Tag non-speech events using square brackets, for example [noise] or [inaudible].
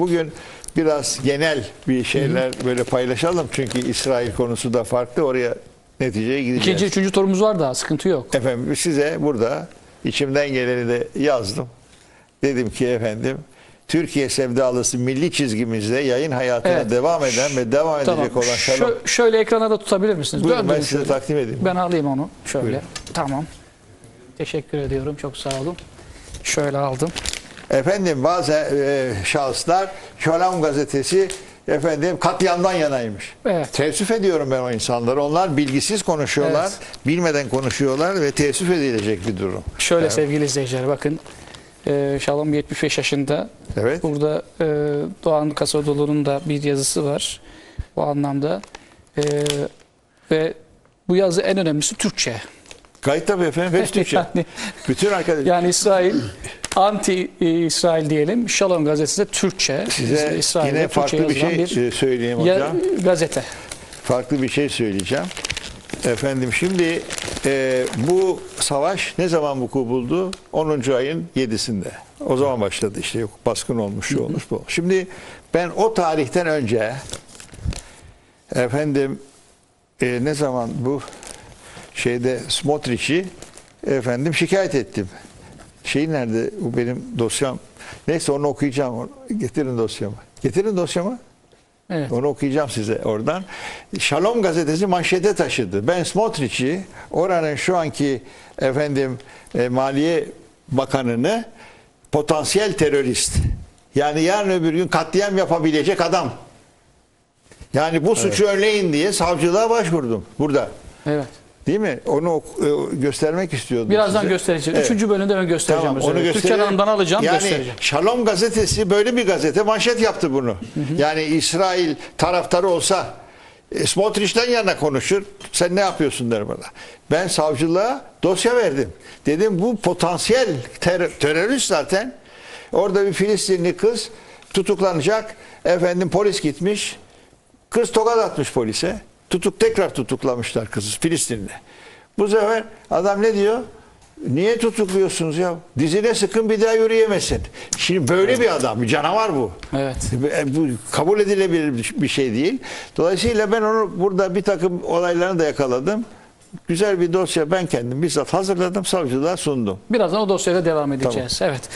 bugün biraz genel bir şeyler böyle paylaşalım. Çünkü İsrail konusu da farklı. Oraya neticeye gideceğiz. İkinci, üçüncü turumuz var daha sıkıntı yok. Efendim size burada içimden geleni de yazdım. Dedim ki efendim Türkiye sevdalısı milli çizgimizde yayın hayatına Evet. devam eden ve devam Tamam. edecek olan Şalom. Şö- şöyle ekrana da tutabilir misiniz? Buyurun ben Döndürün size şöyle. takdim edeyim. Ben alayım onu. Şöyle. Buyurun. Tamam. Teşekkür ediyorum. Çok sağ olun. Şöyle aldım. Efendim bazı e, şahıslar Şalom gazetesi efendim katliamdan yanaymış. Evet. Teessüf ediyorum ben o insanlara. Onlar bilgisiz konuşuyorlar, Evet. bilmeden konuşuyorlar ve teessüf edilecek bir durum. Şöyle Evet. sevgili izleyiciler bakın. Ee, Şalom 75 yaşında. Evet. Burada e, Doğan Kasadoğlu'nun da bir yazısı var. Bu anlamda. Ee, ve bu yazı en önemlisi Türkçe. Gayet tabii efendim. Hepsi [laughs] Türkçe. Yani- Bütün arkadaşlar. Yani İsrail anti İsrail diyelim. Şalom gazetesi de Türkçe. Size İsrail'de yine Türkçe farklı bir yazılan şey e, söyleyeyim hocam. gazete. Farklı bir şey söyleyeceğim. Efendim şimdi e, bu savaş ne zaman vuku buldu? 10. ayın 7'sinde. O zaman başladı işte yok baskın olmuş şu olmuş bu. Şimdi ben o tarihten önce efendim e, ne zaman bu şeyde Smotrich'i efendim şikayet ettim. Şey nerede? Bu benim dosyam. Neyse onu okuyacağım. Getirin dosyamı. Getirin dosyamı. Evet. Onu okuyacağım size oradan. Şalom gazetesi manşete taşıdı. Ben Smotrich'i oranın şu anki efendim e, Maliye Bakanını potansiyel terörist. Yani yarın öbür gün katliam yapabilecek adam. Yani bu suçu önleyin diye savcılığa başvurdum burada. Evet. Değil mi? Onu e, göstermek istiyordum Birazdan size. göstereceğim. Evet. Üçüncü bölümde ben göstereceğim. Tamam, onu. Türkan. Hanım'dan alacağım yani, göstereceğim. Şalom gazetesi böyle bir gazete manşet yaptı bunu. Yani İsrail taraftarı olsa e, Smotrich'ten yana konuşur. Sen ne yapıyorsun der bana. Ben savcılığa dosya verdim. Dedim bu potansiyel ter- terörist zaten. Orada bir Filistinli kız tutuklanacak. Efendim polis gitmiş. Kız tokat atmış polise. Tutuk tekrar tutuklamışlar kızı Filistinli. Bu sefer adam ne diyor? Niye tutukluyorsunuz ya? Dizine sıkın bir daha yürüyemesin. Şimdi böyle bir adam, bir canavar bu. Evet. Bu kabul edilebilir bir şey değil. Dolayısıyla ben onu burada bir takım olaylarını da yakaladım. Güzel bir dosya ben kendim bizzat hazırladım, savcılığa sundum. Birazdan o dosyayla devam edeceğiz. Evet.